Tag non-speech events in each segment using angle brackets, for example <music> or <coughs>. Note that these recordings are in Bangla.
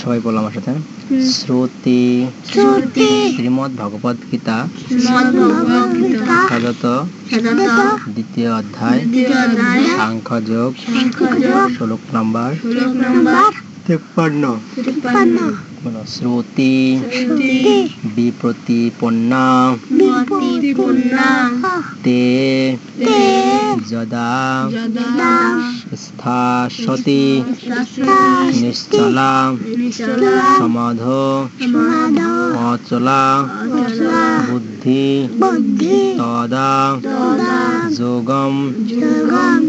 সবাই বলো আমার সাথে। শ্রুতি শ্রুতি। শ্রীমদ ভগবদ গীতা সদত দ্বিতীয় অধ্যায় দ্বিতীয় যোগ শ্লোক নাম্বার তিপ্পান্ন। শ্রুতি। বিপ্রতিপন্না। তে। যদা। স্থাসতি নিশ্চলা। সমাধ। অচলা। বুদ্ধি। তদা। যোগম।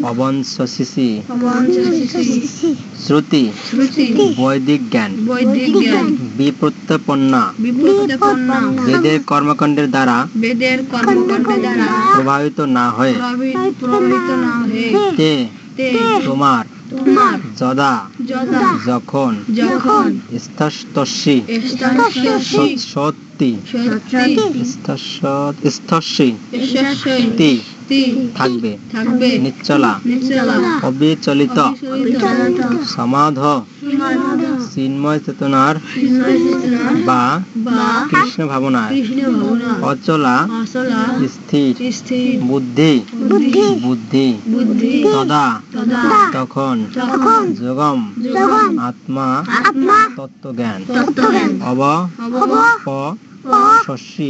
অবংশিসি শ্রুতি। বৈদিক জ্ঞান বিপ্রত্যপন্না বেদের কর্মকাণ্ডের দ্বারা বেদের কর্মকাণ্ডের দ্বারা প্রভাবিত না হয়ে প্রভাবিত না হয়ে তোমার যদা যখন সত্যি থাকবে। থাকবে। নিশ্চলা অবিচলিত। সমাধ। চিন্ময় চেতনার বা কৃষ্ণ ভাবনায় কৃষ্ণ ভাবনা অচলা স্থির বুদ্ধি বুদ্ধি তদা তখন যোগম আত্মা তত্ত্বজ্ঞান অব শস্যি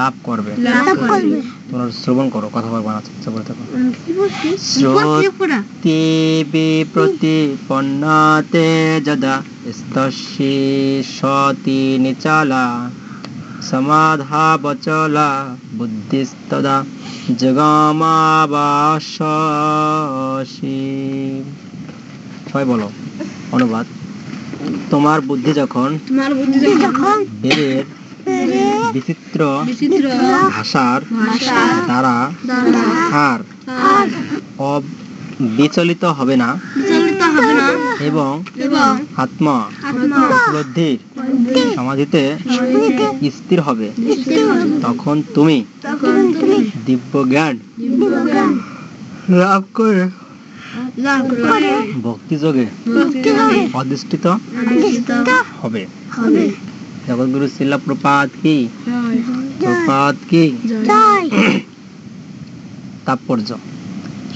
লাভ করবে। তোমরা শ্রবণ করো কথা বলব না চেষ্টা করে। থাকো শ্রুতি বিপ্রতিপন্নাতে যদা স্তস্যি সতি নিচালা সমাধা বচলা বুদ্ধিস্তদা জগমাবাসি। সবাই বলো অনুবাদ। তোমার বুদ্ধি যখন তোমার বুদ্ধি যখন বেদের বিচিত্র ভাষার দ্বারা আর বিচলিত হবে না বিচলিত হবে না এবং এবং আত্মা উপলব্ধির সমাধিতে স্থির হবে। তখন তুমি দিব্য জ্ঞান লাভ করে। লাভ করে। ভক্তি যোগে অধিষ্ঠিত হবে। জগৎগুরু শিলা প্রপাত কি? কি? <coughs> তাৎপর্য।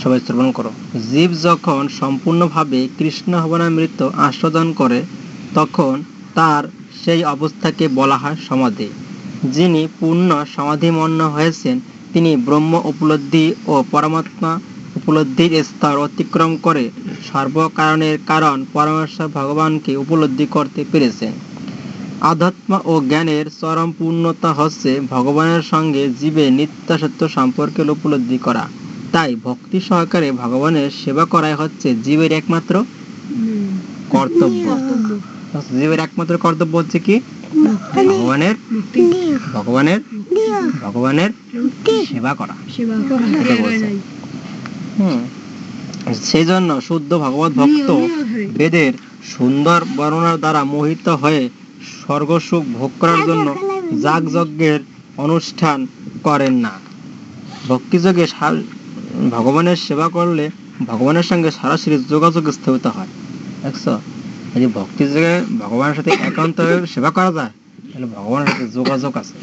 সবাই শ্রবণ করো। জীব যখন সম্পূর্ণভাবে কৃষ্ণ আস্বাদন করে তখন তার সেই অবস্থাকে বলা হয় সমাধি। যিনি পূর্ণ সমাধিমন্ন হয়েছেন তিনি ব্রহ্ম উপলব্ধি ও পরমাত্মা উপলব্ধির স্তর অতিক্রম করে সর্বকারণের কারণ পরমেশ্বর ভগবানকে উপলব্ধি করতে পেরেছেন। আধ্যাত্ম ও জ্ঞানের চরম পূর্ণতা হচ্ছে ভগবানের সঙ্গে জীবের নিত্যাসত্য সম্পর্কের উপলব্ধি করা। তাই ভক্তি সহকারে ভগবানের সেবা করাই হচ্ছে জীবের একমাত্র কর্তব্য। জীবের একমাত্র কর্তব্য হচ্ছে কি? ভগবানের ভগবানের ভগবানের সেবা করা। হুম। সেই জন্য শুদ্ধ ভগবত ভক্ত বেদের সুন্দর বর্ণনার দ্বারা মোহিত হয়ে স্বর্গসুখ ভোগ করার জন্য যাগযজ্ঞের অনুষ্ঠান করেন না। ভক্তিযোগে ভগবানের সেবা করলে ভগবানের সঙ্গে সরাসরি যোগাযোগ স্থাপিত হয়। দেখছ? এই যে ভক্তিযোগে ভগবানের সাথে একান্ত সেবা করা যায় তাহলে ভগবানের সাথে যোগাযোগ আছে।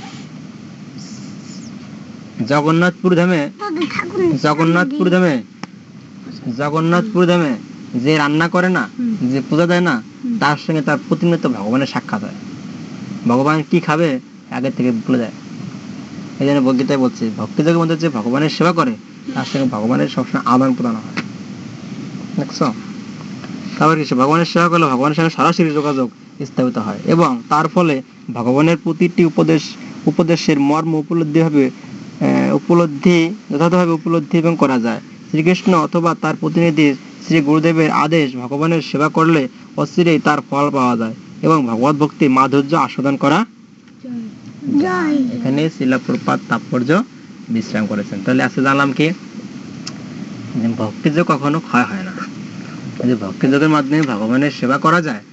জগন্নাথপুর ধামে জগন্নাথপুর ধামে জগন্নাথপুর ধামে যে রান্না করে না যে পূজা দেয় না তার সঙ্গে তার প্রতিনিয়ত ভগবানের সাক্ষাৎ হয়। ভগবান কি খাবে আগে থেকে বলে দেয় এই জন্য বগীতায় বলছে ভক্তি যোগের মধ্যে যে ভগবানের সেবা করে তার সঙ্গে ভগবানের সবসময় আদান প্রদান হয়। দেখছ? তারপর কিছু ভগবানের সেবা করলে ভগবানের সঙ্গে সরাসরি যোগাযোগ স্থাপিত হয় এবং তার ফলে ভগবানের প্রতিটি উপদেশ উপদেশের মর্ম উপলব্ধি হবে উপলব্ধি যথাযথভাবে উপলব্ধি এবং করা যায়। শ্রীকৃষ্ণ অথবা তার প্রতিনিধি শ্রী গুরুদেবের আদেশ ভগবানের সেবা করলে অচিরেই তার ফল পাওয়া যায় এবং ভগবত ভক্তি মাধুর্য আস্বাদন করা এখানে শিলাপ্রপাত তাৎপর্য বিশ্রাম করেছেন। তাহলে আজকে জানলাম কি? যে ভক্তিযোগ কখনো ক্ষয় হয় না। যদি ভক্তিযোগের মাধ্যমে ভগবানের সেবা করা যায়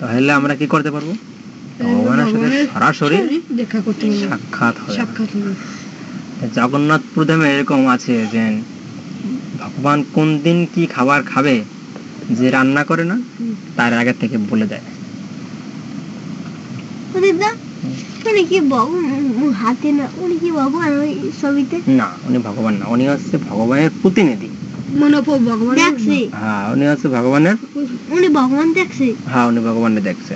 তাহলে আমরা কি করতে পারব? ভগবানের সাথে সরাসরি দেখা করতে সাক্ষাৎ হবে। জগন্নাথ প্রধামে এরকম আছে যে ভগবান কোন দিন কি খাবার খাবে যে রান্না করে না তার আগে থেকে বলে দেয়। দিদা উনি কি হাতে না উনি কি ভগবান ওই ছবিতে? না উনি ভগবান না উনি হচ্ছে ভগবানের প্রতিনিধি। মনোভব ভগবান দেখছে। হ্যাঁ উনি হচ্ছে ভগবানের উনি ভগবান দেখছে? হ্যাঁ উনি ভগবানের দেখছে।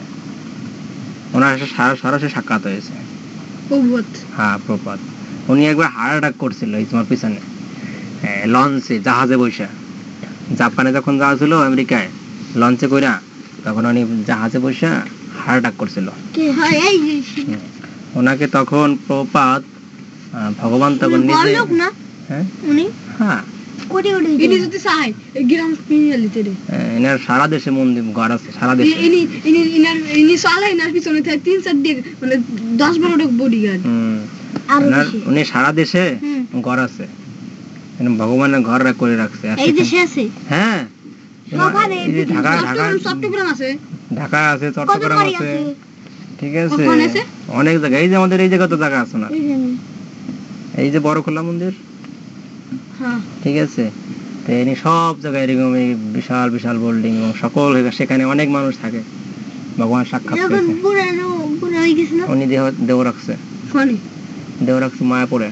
ওনার সাথে সারা সরাসরি সাক্ষাৎ হয়েছে। হ্যাঁ প্রপাত উনি একবার হার্ট অ্যাটাক করছিল এই তোমার পিছনে। লঞ্চে জাহাজে বসে। জাপানে যখন যাওয়া ছিল আমেরিকায় লঞ্চে কইরা তখন উনি জাহাজে বসে হার্ট অ্যাটাক করছিল। কে হয়। ওনাকে তখন প্রপাত ভগবান তখন উনি নিজে হ্যাঁ। উনি? হ্যাঁ। সারা দেশে মন্দির ঘর আছে সারা দেশে। ইনি পিছনে তিন চার মানে দশ বারোটা উনি সারা দেশে। ঘর আছে। ভগবানের ঘর করে রাখছে। এই দেশে আছে? হ্যাঁ। ঢাকা ঢাকা চট্টগ্রাম আছে। ঢাকা আছে চট্টগ্রাম আছে। ঠিক আছে। অনেক জায়গা। এই যে আমাদের এই জায়গা তো জায়গা আছে না। এই যে বড় খোলা মন্দির। হ্যাঁ। ঠিক আছে। তো এনি সব জায়গায় এরকম এই বিশাল বিশাল বিল্ডিং এবং সকল সেখানে অনেক মানুষ থাকে। ভগবান সাক্ষাৎ উনি দেহ দেহ রাখছে। দেহ রাখছে মায়াপুরে।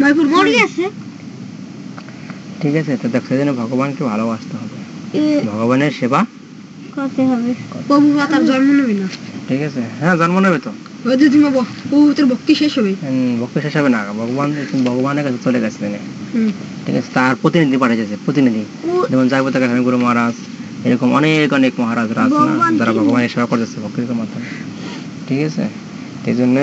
মাইপুর মরে গেছে ঠিক আছে তো দেখছে যেন ভগবানকে ভালোবাসতে হবে। ভগবানের সেবা করতে হবে। প্রভু তার জন্ম নেবে না? ঠিক আছে হ্যাঁ জন্ম নেবে তো। ওই যে তুমি প্রভু তোর ভক্তি শেষ হবে? ভক্তি শেষ হবে না ভগবান ভগবানের কাছে চলে গেছে ঠিক আছে তার প্রতিনিধি পাঠিয়েছে প্রতিনিধি। যেমন জাগবত স্বামী গুরু মহারাজ এরকম অনেক অনেক মহারাজরা আছে না যারা ভগবানের সেবা করতেছে ভক্তির মাধ্যমে। ঠিক আছে এই জন্য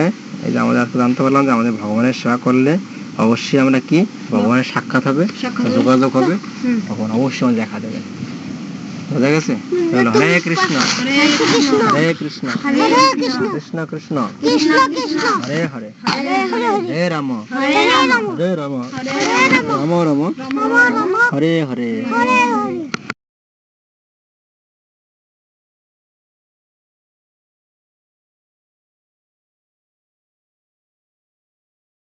এই যে আমাদের আজকে জানতে পারলাম যে আমাদের ভগবানের সেবা করলে অবশ্যই আমরা কি? ভগবানের সাক্ষাৎ হবে সাক্ষাৎ যোগাযোগ হবে তখন অবশ্যই আমাদের দেখা দেবে। বোঝা গেছে? তাহলে হরে কৃষ্ণ। হরে কৃষ্ণ। হরে কৃষ্ণ। কৃষ্ণ। কৃষ্ণ। কৃষ্ণ কৃষ্ণ। কৃষ্ণ হরে হরে। হরে হরে হরে। রাম। হরে রাম। হরে রাম। রাম। রাম রাম। রাম রাম। হরে হরে। হরে হরে।